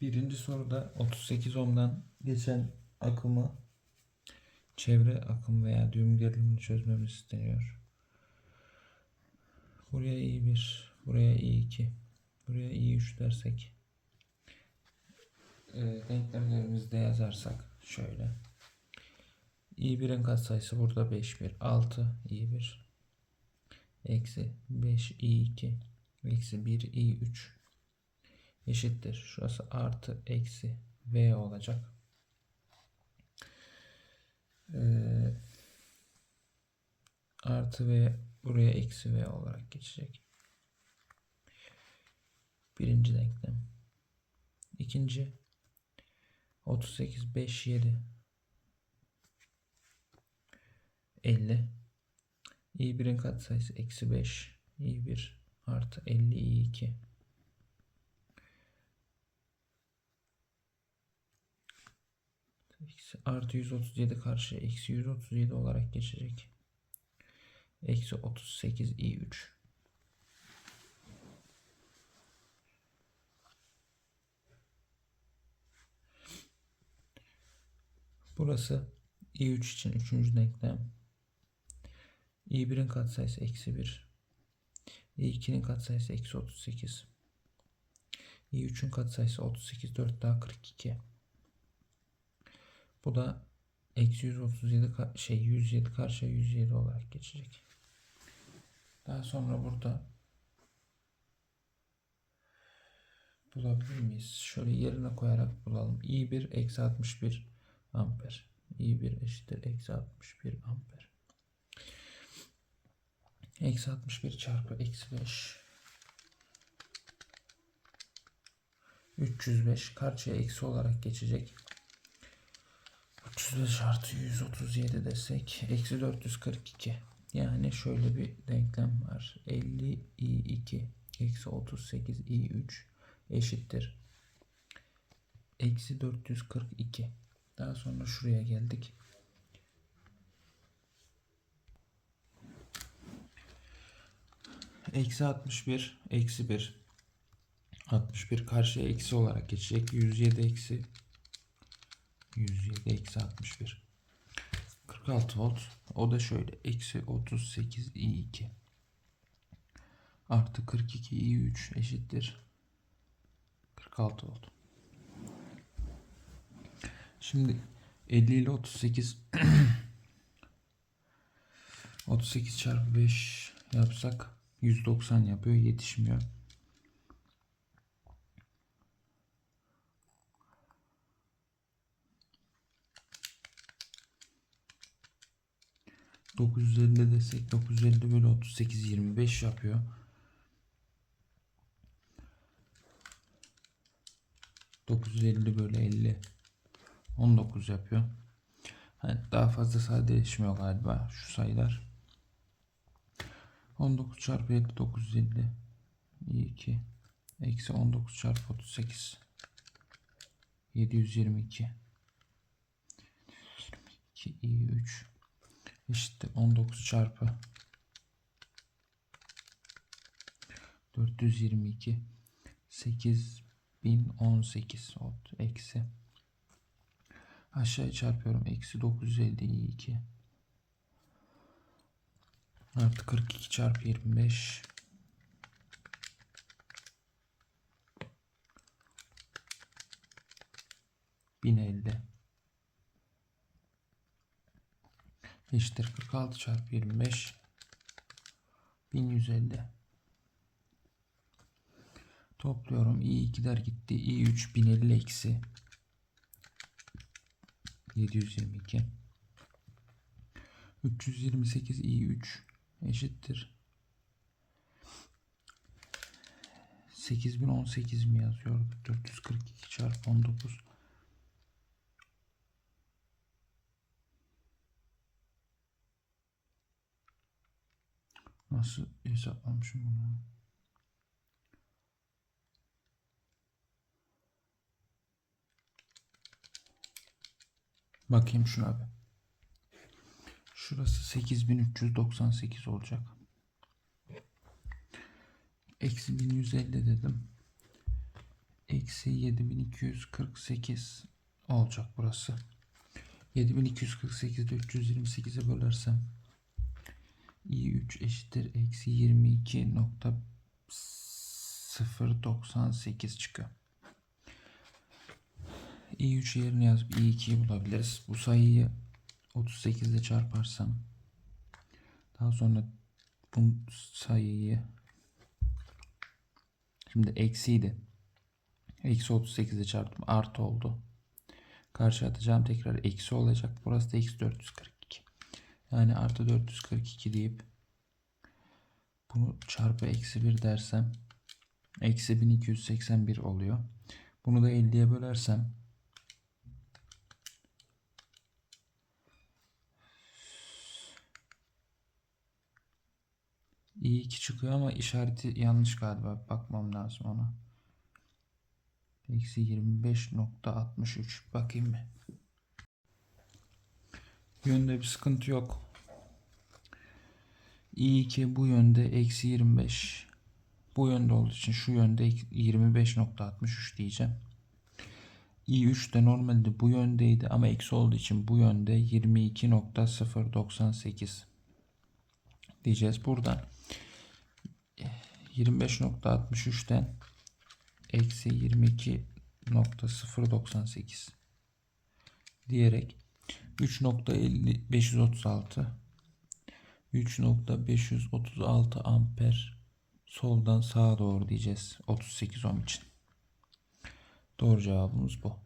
Birinci soruda 38 ohm'dan geçen akımı çevre akım veya düğüm gerilimini çözmemiz isteniyor. Buraya i1, buraya i2, buraya i3 dersek e, denklemlerimizde yazarsak şöyle. i1'in katsayısı burada 5 1 6 i1 eksi 5 i2 eksi 1 i3 eşittir. Şurası artı eksi v olacak. Ee, artı v buraya eksi v olarak geçecek. Birinci denklem. İkinci 38 5 7 50 i1'in katsayısı eksi 5 i1 artı 50 i2 Eksi artı 137 karşı eksi 137 olarak geçecek. Eksi 38 i3. Burası i3 için üçüncü denklem. i1'in katsayısı eksi 1. i2'nin katsayısı eksi 38. i3'ün katsayısı 38 4 daha 42. Bu da eksi 137 ka- şey 107 karşıya 107 olarak geçecek. Daha sonra burada bulabilir miyiz? Şöyle yerine koyarak bulalım. i1 eksi 61 amper. i1 eşittir eksi 61 amper. Eksi 61 çarpı eksi 5. 305 karşıya eksi olarak geçecek. 305 artı 137 desek eksi 442. Yani şöyle bir denklem var. 50 i2 eksi 38 i3 eşittir. Eksi 442. Daha sonra şuraya geldik. Eksi 61 eksi 1 61 karşıya eksi olarak geçecek. 107 eksi 107 eksi 61. 46 volt. O da şöyle. Eksi 38 i2. Artı 42 i3 eşittir. 46 volt. Şimdi 50 ile 38 38 çarpı 5 yapsak 190 yapıyor. Yetişmiyor. 950 desek 950 bölü 38 25 yapıyor. ...950 bölü 50... ...19 yapıyor. Hani daha fazla sadeleşmiyor galiba şu sayılar. 19 çarpı 7 950... ...2... ...eksi 19 çarpı 38... ...722... ...2 i 3 eşittir. 19 çarpı 422 8018 ot eksi. Aşağıya çarpıyorum. Eksi 952 artı 42 çarpı 25 1050 eşittir 46 çarpı 25 1150 topluyorum. İ2'ler gitti. İ3 1050 eksi 722 328 i3 eşittir. 8018 mi yazıyor? 442 çarpı 19 Nasıl hesaplamışım bunu? Bakayım şuna bir. Şurası 8398 olacak. Eksi 1150 dedim. eksi 7248 olacak burası. 7248'de 328'e bölersem i3 eşittir eksi 22.098 çıkıyor. i3 yerine yazıp i2'yi bulabiliriz. Bu sayıyı 38 ile çarparsam daha sonra bu sayıyı şimdi eksiydi. Eksi 38 ile çarptım. Artı oldu. Karşı atacağım tekrar eksi olacak. Burası da eksi 442. Yani artı 442 deyip bunu çarpı eksi 1 dersem eksi 1281 oluyor. Bunu da 50'ye bölersem iyi 2 çıkıyor ama işareti yanlış galiba. Bakmam lazım ona. Eksi 25.63 bakayım mı? Yönde bir sıkıntı yok. İ2 bu yönde eksi 25. Bu yönde olduğu için şu yönde 25.63 diyeceğim. i3 de normalde bu yöndeydi ama eksi olduğu için bu yönde 22.098 diyeceğiz. Buradan 25.63'ten eksi 22.098 diyerek 3.536 3.536 amper soldan sağa doğru diyeceğiz 38 ohm için. Doğru cevabımız bu.